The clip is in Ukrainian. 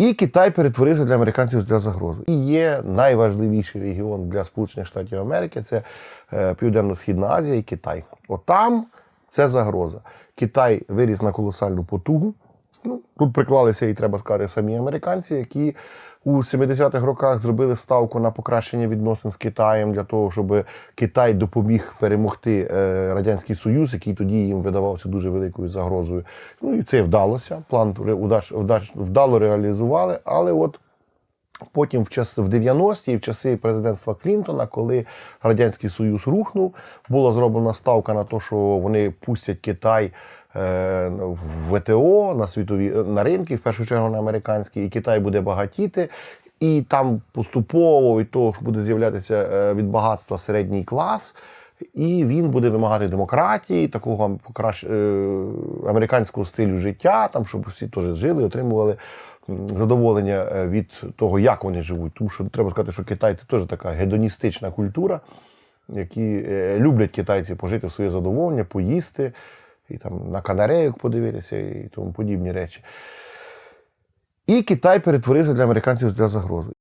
І Китай перетворився для американців для загрози. І є найважливіший регіон для Сполучених Штатів Америки це е, Південно-Східна Азія і Китай. Отам це загроза. Китай виріс на колосальну потугу. Ну, тут приклалися, і треба сказати, самі американці, які у 70-х роках зробили ставку на покращення відносин з Китаєм для того, щоб Китай допоміг перемогти е, Радянський Союз, який тоді їм видавався дуже великою загрозою. Ну і це вдалося. План удач, вдало реалізували, але от. Потім в час в 90-ті, в часи президентства Клінтона, коли Радянський Союз рухнув, була зроблена ставка на те, що вони пустять Китай е, в ВТО на світові на ринки, в першу чергу на американські, і Китай буде багатіти. І там поступово від того, що буде з'являтися е, від багатства середній клас, і він буде вимагати демократії, такого покращ... е, американського стилю життя, там, щоб всі теж жили, отримували задоволення е, від того, як вони живуть. Тому що треба сказати, що Китай це теж така гедоністична культура, які е, люблять китайці пожити в своє задоволення, поїсти, і там на канарейок подивитися і тому подібні речі. І Китай перетворився для американців для загрози.